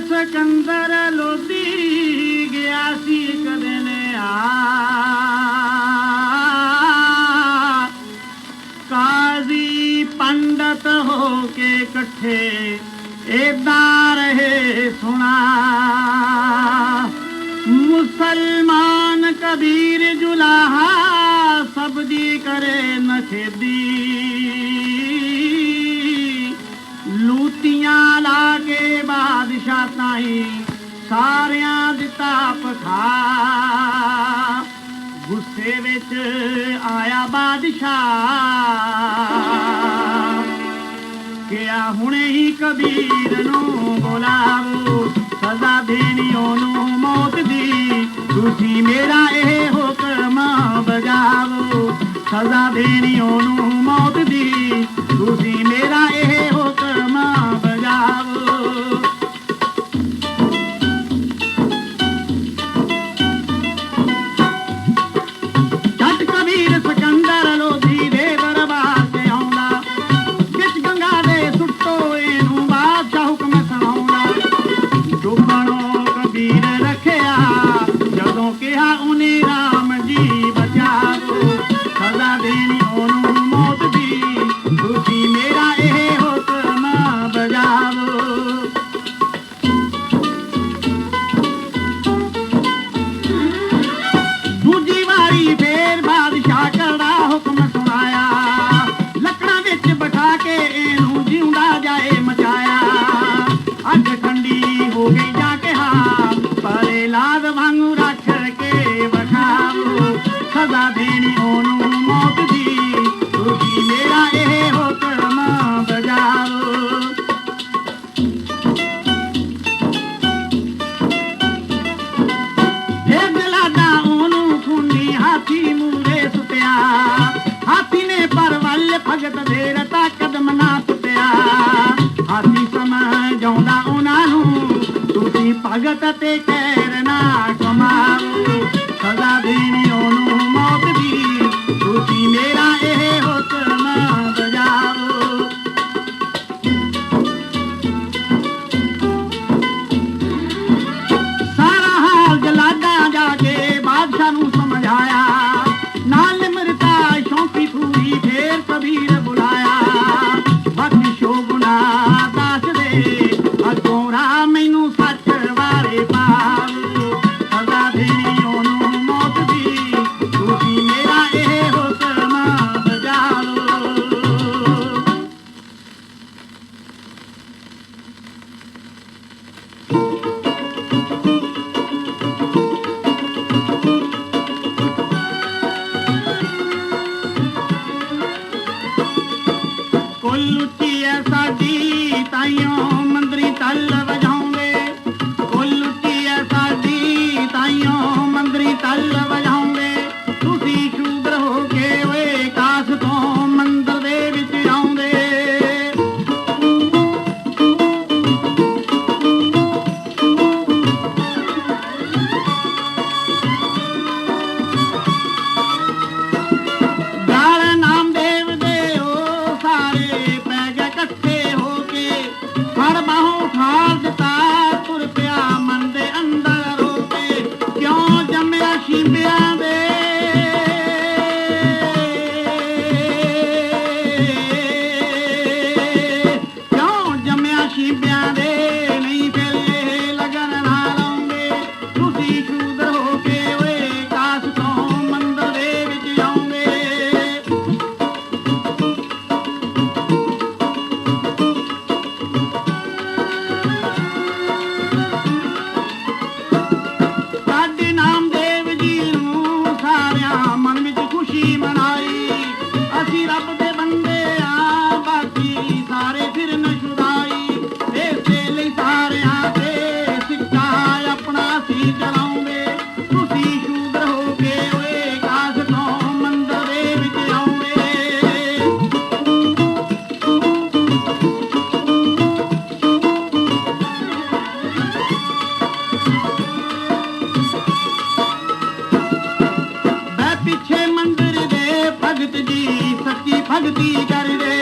ਸਕੰਦਰ ਲੋਭੀ ਗਿਆ ਸੀ ਕਦੇ ਨੇ ਆ। ਕਾਜ਼ੀ ਪੰਡਤ ਹੋ ਕੇ ਇਕੱਠੇ ਏਦਾਂ ਰਹੇ ਸੁਣਾ। ਮੁਸਲਮਾਨ ਕਬੀਰ ਜੁਲਾਹਾ ਸਭ ਦੀ ਕਰੇ ਨਖੇਦੀ ਦਾ ਪਠਾ ਗੁੱਸੇ ਵਿੱਚ ਆਇਆ ਬਾਦਸ਼ਾਹ। ਕਿਆ ਹੁਣੇ ਹੀ ਕਬੀਰ ਨੂੰ ਬੁਲਾਵੋ, ਸਜ਼ਾ ਦੇਣੀ ਉਹਨੂੰ ਮੌਤ ਦੀ। ਤੁਸੀਂ ਮੇਰਾ ਇਹ ਹੁਕਮ ਬਜਾਵੋ, ਸਜ਼ਾ ਦੇਣੀ ਉਹਨੂੰ ਮੌਤ ਦੀ। ਤੁਸੀਂ ਮੇਰਾ ਇਹ ਅੱਜ ਖੰਡੀ ਹੋ ਗਈ ਜਾ ਕੇ ਹਾ ਪਰੇ ਲਾਦ ਵਾਂਗੂ ਰੱਖ ਕੇ ਬਖਾਵੋ ਸਦਾ ਦੇਣੀ ਉਹਨੂੰ ਮੌਤ ਦੀ। ਤੁਸੀਂ ਮੇਰਾ ਇਹ ਹੁਕਮ ਬਜਾਵੋ। ਹਾਥੀ ਮੂਰੇ ਸੁਤਿਆ ਹਾਥੀ ਨੇ ਪਰਵਲ ਭਗਤ ਦੇ ਰਤਾ জগততে কে ਭਗਤ ਜੀ ਸੱਚੀ ਭਗਤੀ ਕਰਦੇ